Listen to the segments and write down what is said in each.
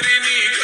అందరినీ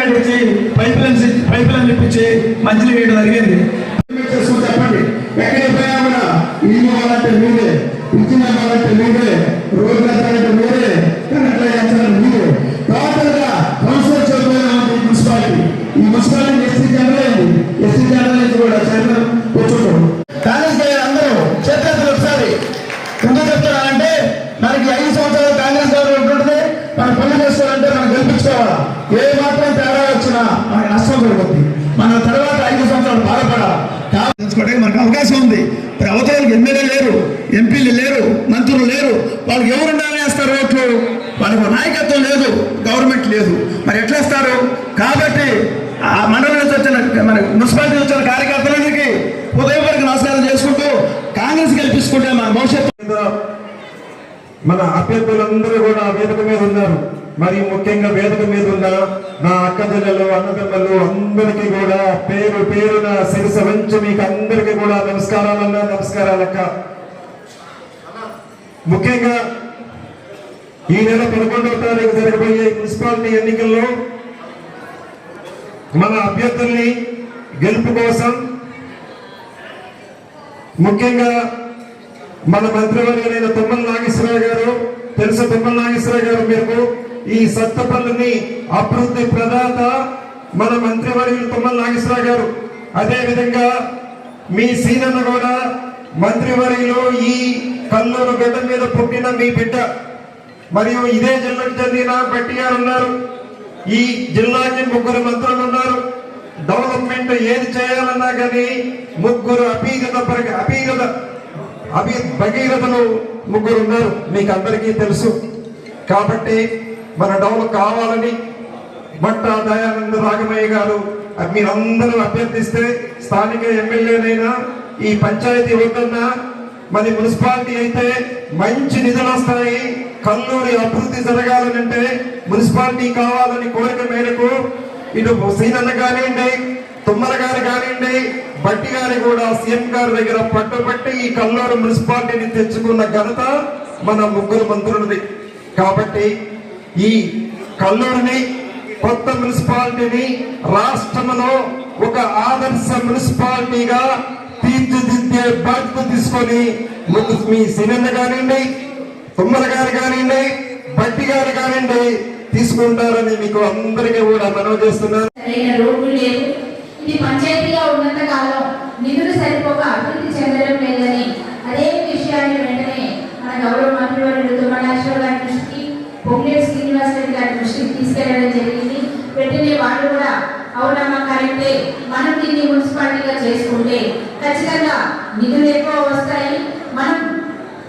కట్టించి pipe line pipe line ఇప్పించి మంచిలు వేయడం జరిగింది. చెప్పండి. ఎక్కడికి పోయినా కూడా ఇల్లు కావాలంటే మీరే ఇచ్చిన కావాలంటే మీరే రోడ్లు కావాలంటే మీరే కరెంట్ వేయాలంటే మీరే టోటల్గా కౌన్సిలర్ చదువుతున్నా ఉంది ఈ మున్సిపాలిటీ ఈ మున్సిపాలిటీ ఎస్సీ జనరల్ అయింది ఎస్సీ జనరల్ నుంచి కూడా చైర్మన్ కూర్చుంటారు కాంగ్రెస్ గారు అందరూ చేతులు ఒకసారి ఎందుకు చెప్తున్నానంటే మనకి ఐదు సంవత్సరాలు కాంగ్రెస్ గవర్నమెంట్ ఉంటుంది మనం పనులు చేసుకోవాలంటే మనం గెలిపించుకోవాలా ఏ మాత్రం తేడా వచ్చినా మనకి నష్టం జరుగుతుంది మన తర్వాత ఐదు సంవత్సరాలు బాధపడాలి తెలుసుకోవడానికి మనకు అవకాశం ఉంది ఇప్పుడు అవతలకు ఎమ్మెల్యే లేరు ఎంపీలు లేరు మంత్రులు లేరు వాళ్ళకి ఎవరు వేస్తారు ఓట్లు వాళ్ళకు నాయకత్వం లేదు గవర్నమెంట్ లేదు. మరి ఎట్లా ఇస్తారు కాబట్టి ఆ మండలం నుంచి వచ్చిన మన మున్సిపాలిటీ వచ్చిన కార్యకర్తలందరికీ ఉదయం వరకు నమస్కారం చేసుకుంటూ కాంగ్రెస్ గెలిపించుకుంటే మన భవిష్యత్తు మన అభ్యర్థులందరూ కూడా వేదిక మీద ఉన్నారు. మరి ముఖ్యంగా వేదిక మీద ఉన్న నా అక్క జిల్లలు అన్నదమ్మలు అందరికీ కూడా పేరు పేరున శిరస వంచి మీకు అందరికీ కూడా నమస్కారాలన్నా నమస్కారాలక్క. ముఖ్యంగా ఈ నెల పదకొండవ తారీఖు జరగబోయే మున్సిపాలిటీ ఎన్నికల్లో మన అభ్యర్థుల్ని గెలుపు కోసం ముఖ్యంగా మన మంత్రివర్యులైన తుమ్మల నాగేశ్వరరావు గారు తెలుసు తుమ్మల నాగేశ్వరరావు గారు మీకు ఈ సత్తపల్లిని అభివృద్ధి ప్రదాత మన మంత్రివర్యులు తుమ్మల నాగేశ్వరరావు గారు. అదే విధంగా మీ సీనన్న కూడా మంత్రివర్యులు ఈ కల్లూరు గడ్డ మీద పుట్టిన మీ బిడ్డ. మరియు ఇదే జిల్లాకు చెందిన బట్టి ఉన్నారు. ఈ జిల్లాకి ముగ్గురు మంత్రులు ఉన్నారు. డెవలప్మెంట్ ఏది చేయాలన్నా కానీ ముగ్గురు అపీగత పరగ- అపీగత అభి భగీరథలు ముగ్గురు ఉన్నారు. మీకు అందరికీ తెలుసు. కాబట్టి మన డెవలప్ కావాలని భట్ట దయానంద రాఘమయ్య గారు మీరందరూ అభ్యర్థిస్తే స్థానిక ఎమ్మెల్యేనైనా ఈ పంచాయతీ వద్దన్నా మరి మున్సిపాలిటీ అయితే మంచి నిధులు వస్తాయి. కల్లూరి అభివృద్ధి జరగాలనంటే మున్సిపాలిటీ కావాలని కోరిక మేరకు ఇటు సీనన్న కానివ్వండి తుమ్మల గారు కానివ్వండి బట్టి గారు కూడా సీఎం గారి దగ్గర పట్టుబట్టి ఈ కల్లూరు మున్సిపాలిటీని తెచ్చుకున్న ఘనత మన ముగ్గురు మంత్రులది. కాబట్టి ఈ కల్లూరిని కొత్త మున్సిపాలిటీని రాష్ట్రంలో ఒక ఆదర్శ మున్సిపాలిటీగా తీర్చిదిద్దే బాధ్యత తీసుకొని ముందు మీ సినన్న కానివ్వండి తుమ్మల గారు కానివ్వండి బట్టి గారు కానివ్వండి తీసుకుంటారని మీకు అందరికీ కూడా మనవి చేస్తున్నారు ఇది పంచాయతీగా ఉన్నంత కాలం నిధులు సరిపోక అభివృద్ధి చెందడం లేదని అదే విషయాన్ని వెంటనే మన గౌరవ మంత్రివర్యులు తుమ్మనాశ్వర గారి దృష్టికి పొంగేరు శ్రీనివాస్ రెడ్డి గారి దృష్టికి తీసుకెళ్ళడం జరిగింది వెంటనే వాళ్ళు కూడా అవునమ్మా కరెక్టే మనం దీన్ని మున్సిపాలిటీగా చేసుకుంటే ఖచ్చితంగా నిధులు ఎక్కువ వస్తాయి. మనం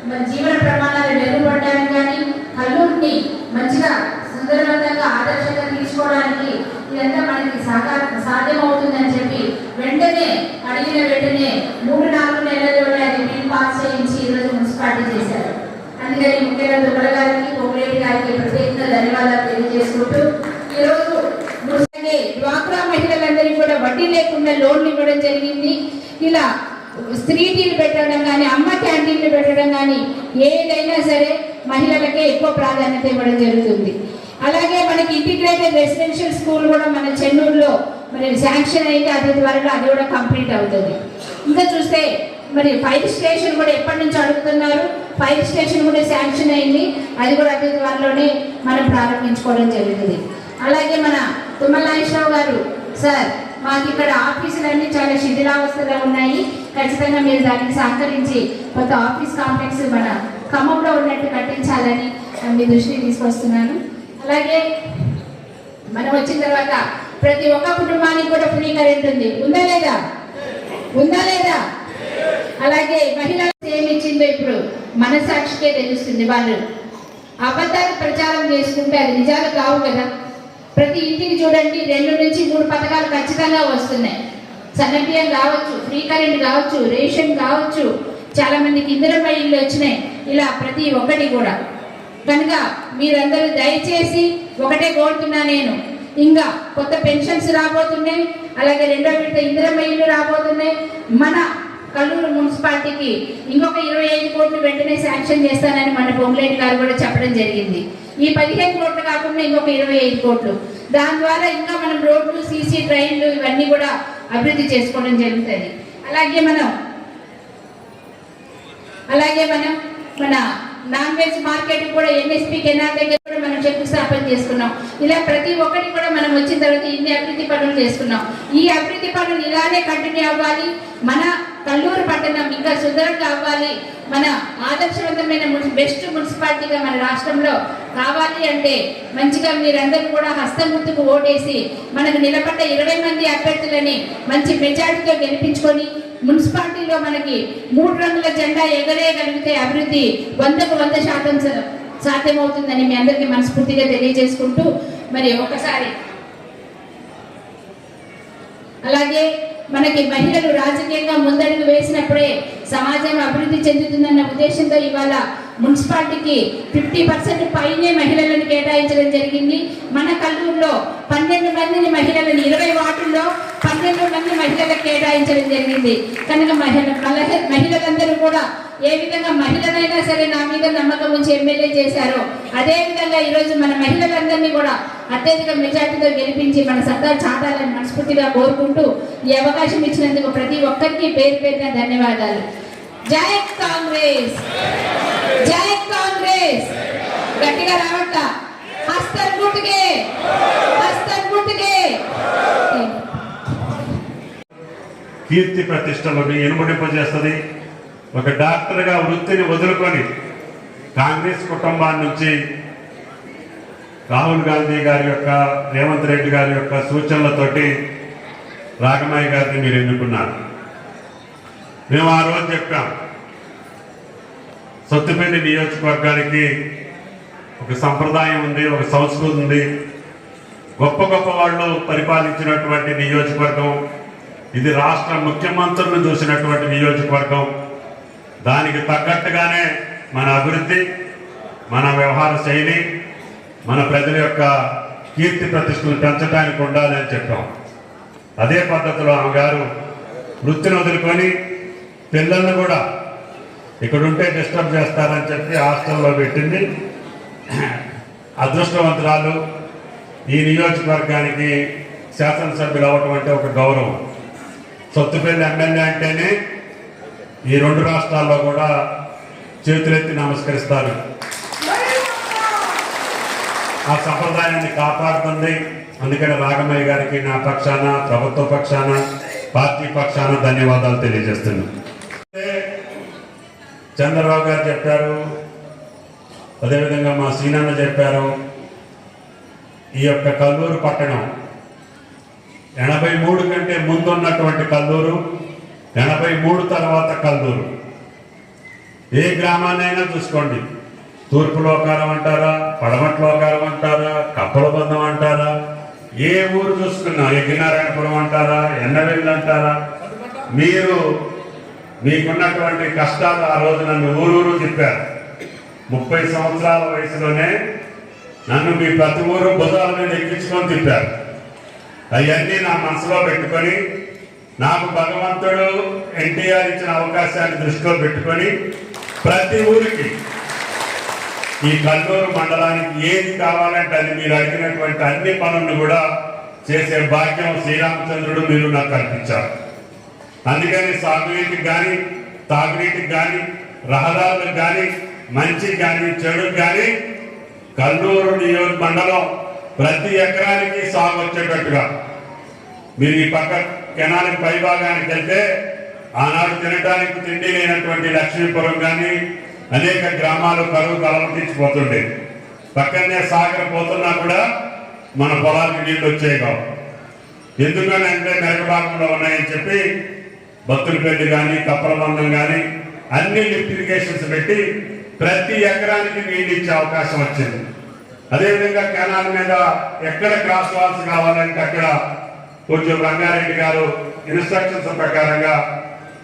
మన జీవన ప్రమాణాలు మెరుగుపడడానికి కానీ కల్లూరిని మంచిగా సుందరవంతంగా ఆదర్శంగా తీసుకోవడానికి ఇదంతా మనకి సాకార సాధ్యమవుతుందని చెప్పి వెంటనే అడిగిన వెంటనే మూడు నాలుగు నెలల్లోనే అది బిల్ పాస్ చేయించి ఈరోజు మున్సిపాలిటీ చేశారు అందుకని ముఖ్యంగా దుబ్బల గారికి పొంగులేటి గారికి ప్రత్యేకంగా ధన్యవాదాలు తెలియజేసుకుంటూ ఈరోజు అలాగే డ్వాక్రా మహిళలందరికీ కూడా లోన్లు ఇవ్వడం జరిగింది. ఇలా స్త్రీ టీలు పెట్టడం కానీ అమ్మ క్యాంటీన్లు పెట్టడం కానీ ఏదైనా సరే మహిళలకే ఎక్కువ ప్రాధాన్యత ఇవ్వడం జరుగుతుంది. అలాగే మనకి ఇంటిగ్రేటెడ్ రెసిడెన్షియల్ స్కూల్ కూడా మన చెన్నూరులో మరి శాంక్షన్ అయితే అతి త్వరలో అది కూడా కంప్లీట్ అవుతుంది. ఇంకా చూస్తే మరి ఫైర్ స్టేషన్ కూడా ఎప్పటి నుంచి అడుగుతున్నారు? ఫైర్ స్టేషన్ కూడా శాంక్షన్ అయింది. అది కూడా అతి త్వరలోనే మనం ప్రారంభించుకోవడం జరుగుతుంది. అలాగే మన తుమ్మల గారు సార్ మాకు ఇక్కడ ఆఫీసులన్నీ చాలా శిథిలావస్థలో ఉన్నాయి. ఖచ్చితంగా మీరు దానికి సహకరించి కొత్త ఆఫీస్ కాంప్లెక్స్ మన ఖమ్మంలో ఉన్నట్టు కట్టించాలని మీ దృష్టికి తీసుకొస్తున్నాను. అలాగే మనం వచ్చిన తర్వాత ప్రతి ఒక్క కుటుంబానికి కూడా ఫ్రీ కరెంట్ ఉంది. ఉందా లేదా? ఉందా లేదా? అలాగే మహిళలకు ఏమి ఇచ్చిందో ఇప్పుడు మనసాక్షికే తెలుస్తుంది వాళ్ళు. అబద్ధాలు ప్రచారం చేసుకుంటే అది నిజాలు కావు కదా. ప్రతి ఇంటికి చూడండి రెండు నుంచి మూడు పథకాలు ఖచ్చితంగా వస్తున్నాయి. సన్నబియ్యం కావచ్చు ఫ్రీ కరెంట్ కావచ్చు రేషన్ కావచ్చు చాలా మందికి ఇందిరపై ఇల్లు వచ్చినాయి. ఇలా ప్రతి ఒక్కటి కూడా. కనుక మీరందరూ దయచేసి ఒకటే కోరుతున్నా నేను. ఇంకా కొత్త పెన్షన్స్ రాబోతున్నాయి అలాగే రెండో విడత ఇందిరమ్మ ఇల్లు రాబోతున్నాయి. మన కల్లూరు మున్సిపాలిటీకి ఇంకొక ఇరవై ఐదు కోట్లు వెంటనే శాంక్షన్ చేస్తానని మన పొంగులేటి గారు కూడా చెప్పడం జరిగింది. ఈ పదిహేను కోట్లు కాకుండా ఇంకొక ఇరవై ఐదు కోట్లు. దాని ద్వారా ఇంకా మనం రోడ్లు సీసీ ట్రైన్లు ఇవన్నీ కూడా అభివృద్ధి చేసుకోవడం జరుగుతుంది. అలాగే మనం అలాగే మనం మన నాన్ వెజ్ మార్కెట్ కూడా ఎన్ఎస్పి కెనాల్ దగ్గర కూడా మనం శంకుస్థాపన చేసుకున్నాం. ఇలా ప్రతి ఒక్కటి కూడా మనం వచ్చిన తర్వాత ఇన్ని అభివృద్ధి పనులు చేసుకున్నాం. ఈ అభివృద్ధి పనులు ఇలానే కంటిన్యూ అవ్వాలి. మన కల్లూరు పట్టణం ఇంకా సుందరంగా అవ్వాలి మన ఆదర్శవంతమైన బెస్ట్ మున్సిపాలిటీగా మన రాష్ట్రంలో కావాలి అంటే మంచిగా మీరందరూ కూడా హస్తం గుర్తుకు ఓటేసి మనకు నిలబడ్డ ఇరవై మంది అభ్యర్థులని మంచి మెజార్టీతో గెలిపించుకొని మున్సిపాలిటీలో మనకి మూడు రంగుల జెండా ఎగరేయగలిగితే అభివృద్ధి వందకు వంద శాతం సాధ్యమవుతుందని మీ అందరికీ మనస్ఫూర్తిగా తెలియజేసుకుంటూ మరి ఒకసారి. అలాగే మనకి మహిళలు రాజకీయంగా ముందడుగు వేసినప్పుడే సమాజం అభివృద్ధి చెందుతుందన్న ఉద్దేశంతో ఇవాళ మున్సిపాలిటీకి ఫిఫ్టీ పర్సెంట్ పైనే మహిళలను కేటాయించడం జరిగింది. మన కల్లూరులో పన్నెండు మందిని మహిళలను ఇరవై వార్డుల్లో పన్నెండు మంది మహిళలకు కేటాయించడం జరిగింది. కనుక మహిళ మహిళలందరూ కూడా ఏ విధంగా మహిళనైనా సరే నా మీద నమ్మకం ఉంచి ఎమ్మెల్యే చేశారో అదేవిధంగా ఈరోజు మన మహిళలందరినీ కూడా అత్యధిక మెజార్టీతో గెలిపించి మన సత్తా చాటాలని మనస్ఫూర్తిగా కోరుకుంటూ ఈ అవకాశం ఇచ్చినందుకు ప్రతి ఒక్కరికి పేరు పేరున ధన్యవాదాలు. జై కాంగ్రెస్. జై కాంగ్రెస్. గట్టిగా రావట్ట. హస్తన్ గుట్టుకే. హస్తన్ గుట్టుకే. కీర్తి ప్రతిష్టలను ఎనుమడింపజేస్తుంది. ఒక డాక్టర్గా వృత్తిని వదులుకొని కాంగ్రెస్ కుటుంబాన్ని నుంచి రాహుల్ గాంధీ గారి యొక్క రేవంత్ రెడ్డి గారి యొక్క సూచనలతోటి రాగమాయి గారిని మీరు ఎన్నుకున్నారు. మేము ఆ రోజు చెప్పాం. సొత్తుపల్లి నియోజకవర్గానికి ఒక సంప్రదాయం ఉంది ఒక సంస్కృతి ఉంది. గొప్ప గొప్ప వాళ్ళు పరిపాలించినటువంటి నియోజకవర్గం. ఇది రాష్ట్ర ముఖ్యమంత్రులను చూసినటువంటి నియోజకవర్గం. దానికి తగ్గట్టుగానే మన అభివృద్ధి మన వ్యవహార శైలి మన ప్రజల యొక్క కీర్తి ప్రతిష్టలు పెంచడానికి ఉండాలి అని చెప్పాం. అదే పద్ధతిలో ఆమె గారు వృత్తిని వదులుకొని పిల్లల్ని కూడా ఇక్కడుంటే డిస్టర్బ్ చేస్తారని చెప్పి హాస్టల్లో పెట్టింది. అదృష్టవంతురాలు ఈ నియోజకవర్గానికి శాసనసభ్యులు అవ్వటం అంటే ఒక గౌరవం. సొత్తుపల్లి ఎమ్మెల్యే అంటేనే ఈ రెండు రాష్ట్రాల్లో కూడా చేతులెత్తి నమస్కరిస్తారు. ఆ సంప్రదాయాన్ని కాపాడుతుంది. అందుకని రాగమయ్య గారికి నా పక్షాన ప్రభుత్వ పక్షాన పార్టీ పక్షాన ధన్యవాదాలు తెలియజేస్తున్నాను. చంద్రబాబు గారు చెప్పారు. అదేవిధంగా మా సీనన్న చెప్పారు. ఈ యొక్క కల్లూరు పట్టణం ఎనభై మూడు కంటే ముందున్నటువంటి కల్లూరు ఎనభై మూడు తర్వాత కల్లూరు. ఏ గ్రామాన్నైనా చూసుకోండి. తూర్పు లోకారం అంటారా పడమటి లోకారం అంటారా కప్పల బంధం అంటారా ఏ ఊరు చూసుకున్నా యజ్ఞనారాయణపురం అంటారా ఎన్నవెల్లు అంటారా మీరు మీకున్నటువంటి కష్టాలు ఆ రోజు నన్ను ఊరూరు చెప్పారు. ముప్పై సంవత్సరాల వయసులోనే నన్ను మీ ప్రతి ఊరు భుజాల మీద ఎక్కించుకొని తిప్పారు. అవన్నీ నా మనసులో పెట్టుకొని నాకు భగవంతుడు ఎన్టీఆర్ ఇచ్చిన అవకాశాన్ని దృష్టిలో పెట్టుకొని ప్రతి ఊరికి ఈ కల్లూరు మండలానికి ఏది కావాలంటే అది మీరు అడిగినటువంటి అన్ని పనులను కూడా చేసే భాగ్యం శ్రీరామచంద్రుడు మీరు నాకు కల్పించారు. అందుకని సాగునీటికి కానీ తాగునీటికి కానీ రహదారులకు కానీ మంచి కానీ చెడు కానీ కల్లూరు నియోజకమండలం ప్రతి ఎకరానికి సాగు వచ్చేటట్టుగా. మీరు ఈ పక్క కెనాలి పై భాగానికి వెళ్తే ఆనాడు తినడానికి తిండి లేనటువంటి లక్ష్మీపురం కానీ అనేక గ్రామాలు కరువు కలవటించిపోతుండే పక్కనే సాగర పోతున్నా కూడా మన పొలానికి నీళ్ళు వచ్చేవి కావు ఎందుకని అంటే మెరక భాగంలో ఉన్నాయని చెప్పి భక్తులపల్లి కానీ కప్పలబంధం కానీ అన్ని లిఫ్ట్ ఇరిగేషన్స్ పెట్టి ప్రతి ఎకరానికి నీళ్ళు ఇచ్చే అవకాశం వచ్చింది. అదేవిధంగా కెనాల్ మీద ఎక్కడ క్రాస్ వాల్స్ కావాలంటే అక్కడ కొంచెం రంగారెడ్డి గారు ఇన్స్ట్రక్షన్స్ ప్రకారంగా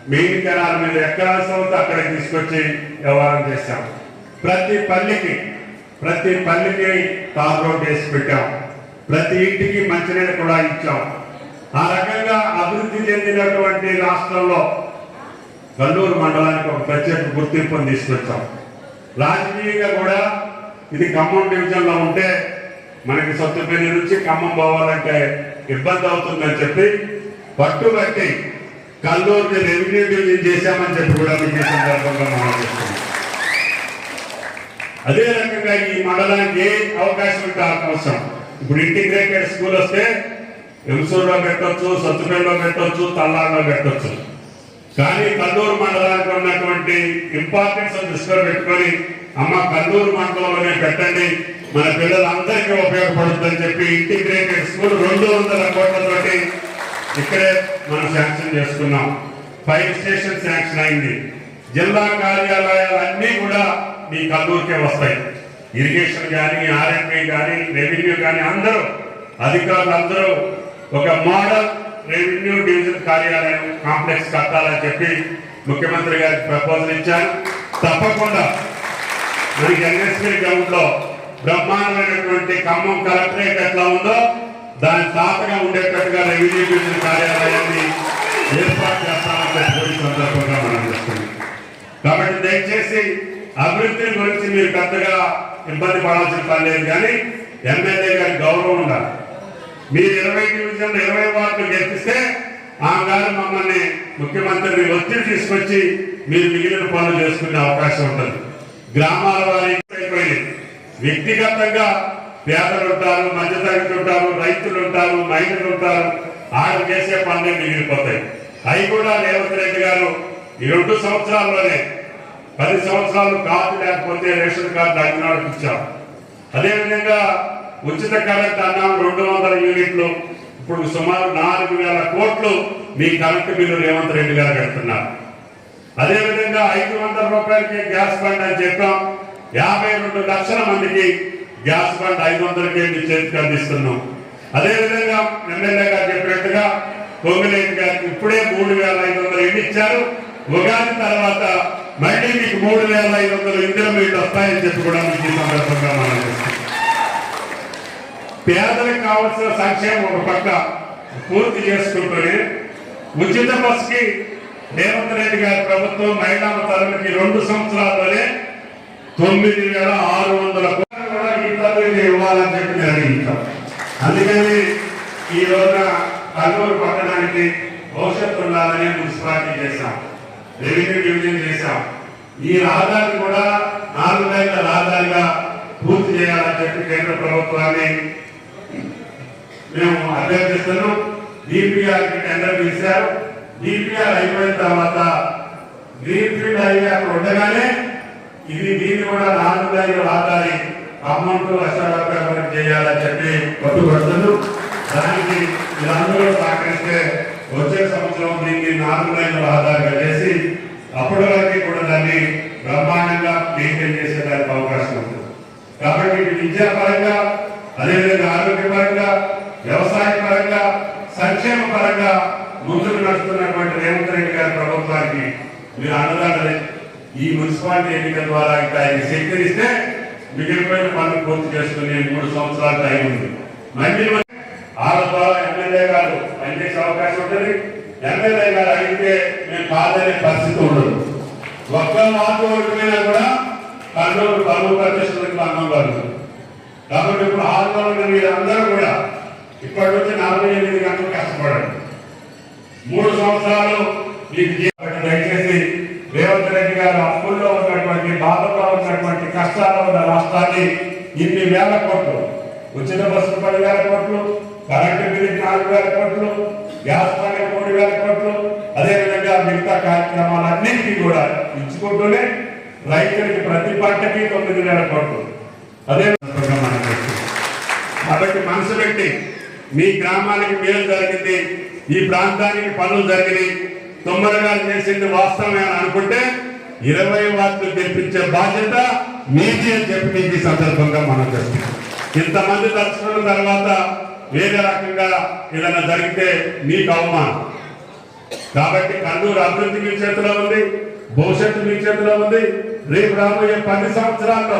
మెయిన్ కెనాల్ మీద ఎక్కడ అవసరం అక్కడ తీసుకొచ్చి వ్యవహారం చేశాం. ప్రతి పల్లికి ప్రతి పల్లికి తార్ రోడ్ వేసి పెట్టాం. ప్రతి ఇంటికి మంచినీళ్ళు కూడా ఇచ్చాం. ఆ రకంగా అభివృద్ధి చెందినటువంటి రాష్ట్రంలో కల్లూరు మండలానికి ఒక ప్రత్యేక గుర్తింపును తీసుకొచ్చాం. రాజకీయంగా కూడా ఇది ఖమ్మం డివిజన్లో ఉంటే మనకి సొత్తుపల్లి నుంచి ఖమ్మం పోవాలంటే ఇబ్బంది అవుతుందని చెప్పి పట్టుబట్టి కల్లూరుని రెవెన్యూ డివిజన్ చేశామని చెప్పి కూడా మీకు ఈ సందర్భంగా మనం అదే రకంగా ఈ మండలానికి ఏ అవకాశం ఉంటే అవసరం. ఇప్పుడు ఇంటిగ్రేటెడ్ స్కూల్ వస్తే ఎలుసూరులో పెట్టొచ్చు సత్తుపేటలో పెట్టచ్చు తల్లాడులో పెట్టచ్చు. కానీ కల్లూరు మండలానికి ఉన్నటువంటి ఇంపార్టెన్స్ దృష్టిలో పెట్టుకొని అమ్మ కల్లూరు మండలంలోనే పెట్టండి మన పిల్లలందరికీ ఉపయోగపడుతుందని చెప్పి ఇంటిగ్రేటెడ్ స్కూల్ రెండు వందల కోట్లతోటి ఇక్కడే మనం శాంక్షన్ చేసుకున్నాం. ఫైర్ స్టేషన్ శాంక్షన్ అయింది. జిల్లా కార్యాలయాలన్నీ కూడా మీ కల్లూరుకే వస్తాయి. ఇరిగేషన్ కానీ ఆర్ఎంపీ కానీ రెవెన్యూ కానీ అందరూ అధికారులు అందరూ ఒక మోడల్ రెవెన్యూ డివిజన్ కార్యాలయం కాంప్లెక్స్ కట్టాలని చెప్పి ముఖ్యమంత్రి గారికి ప్రపోజల్ ఇచ్చారు. తప్పకుండా మనకి ఎన్ఎస్పీ గ్రౌండ్లో బ్రహ్మాండమైనటువంటి ఖమ్మం కలెక్టరేట్ ఎట్లా ఉందో దాని తాతగా ఉండేటట్టుగా రెవెన్యూ డివిజన్ కార్యాలయాన్ని ఏర్పాటు చేస్తామని చెప్పి సందర్భంగా మనం చేస్తున్నాం కాబట్టి దయచేసి అభివృద్ధి గురించి మీరు పెద్దగా ఇబ్బంది పడాల్సిన పని లేదు కానీ ఎమ్మెల్యే గారి గౌరవం ఉండాలి. మీరు ఇరవై డివిజన్లు ఇరవై వార్డులు గెలిపిస్తే ఆ గారు మమ్మల్ని ముఖ్యమంత్రిని ఒత్తిడి తీసుకొచ్చి మీరు మిగిలిన పనులు చేసుకునే అవకాశం ఉంటుంది. గ్రామాల వారి అయిపోయింది వ్యక్తిగతంగా పేదలు ఉంటారు మధ్యతరగతి ఉంటారు రైతులు ఉంటారు మహిళలు ఉంటారు ఆడు చేసే పనులే మిగిలిపోతాయి. అవి కూడా రేవంత్ రెడ్డి గారు ఈ రెండు సంవత్సరాల్లోనే పది సంవత్సరాలు కార్డు లేకపోతే రేషన్ కార్డు అడిగినాడు ఇచ్చాం అదేవిధంగా ఉచిత కరెంట్ అన్నాం రెండు వందల యూనిట్లు. ఇప్పుడు సుమారు నాలుగు వేల కోట్లు మీ కరెంటు బిల్లు రేవంత్ రెడ్డి గారు కడుతున్నారు. అదేవిధంగా ఐదు వందల రూపాయలకి గ్యాస్ బండ్ అని చెప్పాం. యాభై రెండు లక్షల మందికి గ్యాస్ బండ్ ఐదు వందలకే మీ చేతికి అందిస్తున్నాం. అదేవిధంగా ఎమ్మెల్యే గారు చెప్పినట్టుగా పొంగులేటి గారికి ఇప్పుడే మూడు వేల ఐదు వందలు ఇల్లు ఇచ్చారు. ఉగాది తర్వాత మళ్ళీ మీకు మూడు వేల ఐదు వందలు ఇందులో మీకు వస్తాయని చెప్పి కూడా మీకు ఈ సందర్భంగా మనం పేదలకు కావాల్సిన సంక్షేమం ఒక పక్క పూర్తి చేసుకుంటూనే ఉచిత బస్కి రేవంత్ రెడ్డి గారి ప్రభుత్వం మహిళా తరలికి రెండు సంవత్సరాల్లోనే తొమ్మిది వేల ఆరు వందల కూడా ఈ తరలికి ఇవ్వాలని చెప్పి నిర్ణయించాం అందుకని ఈ రోజున కర్నూలు పట్టణానికి భవిష్యత్తు ఉండాలని మున్సిపాలిటీ చేశాం. రెవెన్యూ డివిజన్ చేశాం. ఈ రహదారి కూడా నాలుగు వేల రహదారిగా పూర్తి చేయాలని చెప్పి కేంద్ర ప్రభుత్వాన్ని మేము అభ్యర్థిస్తున్నాం. డిపిఆర్కి టెండర్ పిలిచారు డిపిఆర్ అయిపోయిన తర్వాత గ్రీన్ ఫీల్డ్ హైవే అక్కడ ఉండగానే ఇది దీన్ని కూడా నాలుగు లైన్ల రహదారి అమౌంట్ అశాఖ చేయాలని చెప్పి పట్టుబడుతున్నారు దానికి మీరందరూ సహకరిస్తే వచ్చే సంవత్సరం దీన్ని నాలుగు లైన్ల రహదారిగా చేసి అప్పటి వరకు కూడా దాన్ని బ్రహ్మాండంగా మెయింటైన్ చేసేదానికి అవకాశం ఉంది. కాబట్టి విద్యాపరంగా అదేవిధంగా ఆరోగ్యపరంగా వ్యవసాయ పరంగా సంక్షేమ పరంగా ముందుకు నడుస్తున్నటువంటి రేవంత్ రెడ్డి గారి ప్రభుత్వానికి మీరు అన్నదానలే ఈ మున్సిపాలిటీ ఎన్నికల ద్వారా ఇంకా ఆయన సేకరిస్తే మిగిలిపోయిన పనులు పూర్తి చేసుకునే మూడు సంవత్సరాల టైం ఉంది. మళ్ళీ వాళ్ళ ద్వారా ఎమ్మెల్యే గారు పనిచేసే అవకాశం ఉంటుంది. ఎమ్మెల్యే గారు అడిగితే మేము కాదనే పరిస్థితి ఉండదు. ఒక్క మాట ఓడిపోయినా కూడా కర్నూలు కర్నూలు ప్రతిష్టలకు అన్నం పడుతుంది కాబట్టి ఇప్పుడు ఆందోళన మీరు అందరూ కూడా ఇప్పటి నుంచి నలభై ఎనిమిది గంటలు కష్టపడండి. మూడు సంవత్సరాలు మీకు దయచేసి రేవంత్ రెడ్డి గారు అప్పుల్లో ఉన్నటువంటి బాధల్లో ఉన్నటువంటి కష్టాల్లో ఉన్న రాష్ట్రాన్ని ఇన్ని వేల కోట్లు ఉచిత బస్సు పది వేల కోట్లు కరెంటు బిల్లుకి నాలుగు వేల కోట్లు గ్యాస్ పని మూడు వేల కోట్లు అదేవిధంగా మిగతా కార్యక్రమాలన్నింటినీ కూడా ఇచ్చుకుంటూనే రైతులకి ప్రతి పంటకి తొమ్మిది వేల కోట్లు. అదే కాబట్టి మనసు పెట్టి మీ గ్రామానికి మేలు జరిగింది ఈ ప్రాంతానికి పనులు జరిగినాయి. తొందరగా చేసింది వాస్తవమే అని అనుకుంటే ఇరవై వార్తలు గెలిపించే బాధ్యత మీది అని చెప్పి మీకు ఈ సందర్భంగా మనం చెప్తాం. ఇంతమంది తలుచుకున్న తర్వాత వేరే రకంగా ఏదైనా జరిగితే మీకు అవమానం. కాబట్టి కర్నూలు అభివృద్ధి మీ చేతిలో ఉంది భవిష్యత్తు మీ చేతిలో ఉంది. రేపు రాబోయే పది సంవత్సరాల్లో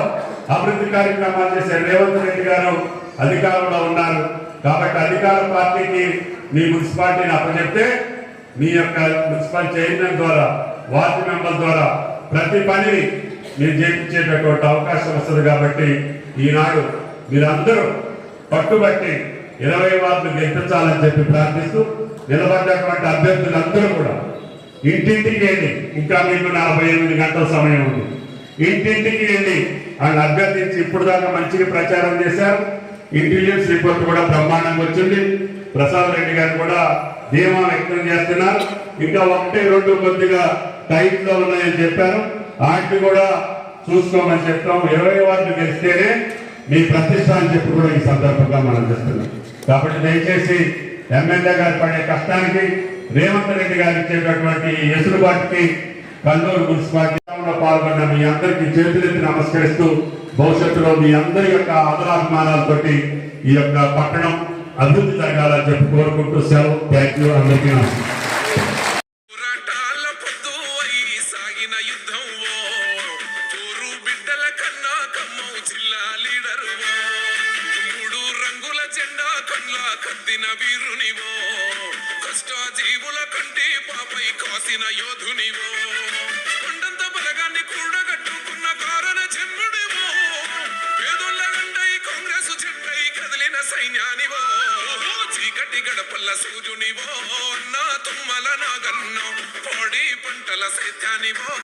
అభివృద్ధి కార్యక్రమాలు చేసే రేవంత్ రెడ్డి గారు అధికారంలో ఉన్నారు. కాబట్టి అధికార పార్టీకి మీ మున్సిపాలిటీని అప్పచెప్తే మీ యొక్క మున్సిపల్ చైర్మన్ ద్వారా వార్డు మెంబర్ ద్వారా ప్రతి పనిని మీరు చేయించేటటువంటి అవకాశం వస్తుంది కాబట్టి ఈనాడు మీరందరూ పట్టుబట్టి ఇరవై వార్డులు గెలిపించాలని చెప్పి ప్రార్థిస్తూ నిలబడ్డటువంటి అభ్యర్థులందరూ కూడా ఇంటింటికి వెళ్ళి ఇంకా మీకు నలభై ఎనిమిది గంటల సమయం ఉంది. ఇంటింటికి వెళ్ళి ఆయన అభ్యర్థించి ఇప్పుడు దాకా మంచిగా ప్రచారం చేశారు. ఇంటెలిజెన్స్ రిపోర్ట్ కూడా బ్రహ్మాండంగా వచ్చింది. ప్రసాద్ రెడ్డి గారు కూడా ధీమా వ్యక్తం చేస్తున్నారు. ఇంకా ఒకటి రెండు కొద్దిగా టైట్లో ఉన్నాయని చెప్పారు. వాటిని కూడా చూసుకోమని చెప్తాం. ఇరవై వారిని గెలిస్తేనే మీ ప్రతిష్ట అని చెప్పి కూడా ఈ సందర్భంగా మనం చేస్తున్నాం కాబట్టి దయచేసి ఎమ్మెల్యే గారు పడే కష్టానికి రేవంత్ రెడ్డి గారు ఇచ్చేటటువంటి ఎసులుబాటుకి కల్లూరు మున్సిపాలిటీ పాల్గొన్న మీ అందరికీ చేతులెత్తి నమస్కరిస్తూ భవిష్యత్తులో మీ అందరి యొక్క ఆదరాభిమానాలతోటి ఈ యొక్క పట్టణం అభివృద్ధి జరగాలని చెప్పి కోరుకుంటూ సెలవు. థ్యాంక్ యూ అందరికీ సాగిన యుద్ధం ఓ. బిడ్డల కన్నా మూడు రంగుల వీరునివో కష్ట జీవుల కంటే పాపై కాసిన యోధునివో కొండంత బలగాన్ని కూడగట్టుకున్న కారణ చెమ్ముడివో కదిలిన సైన్యానివో చీకటి గడపల్ల సూర్యునివో నా తుమ్మల నాగన్నో పొడి పంటల సైత్యానివో.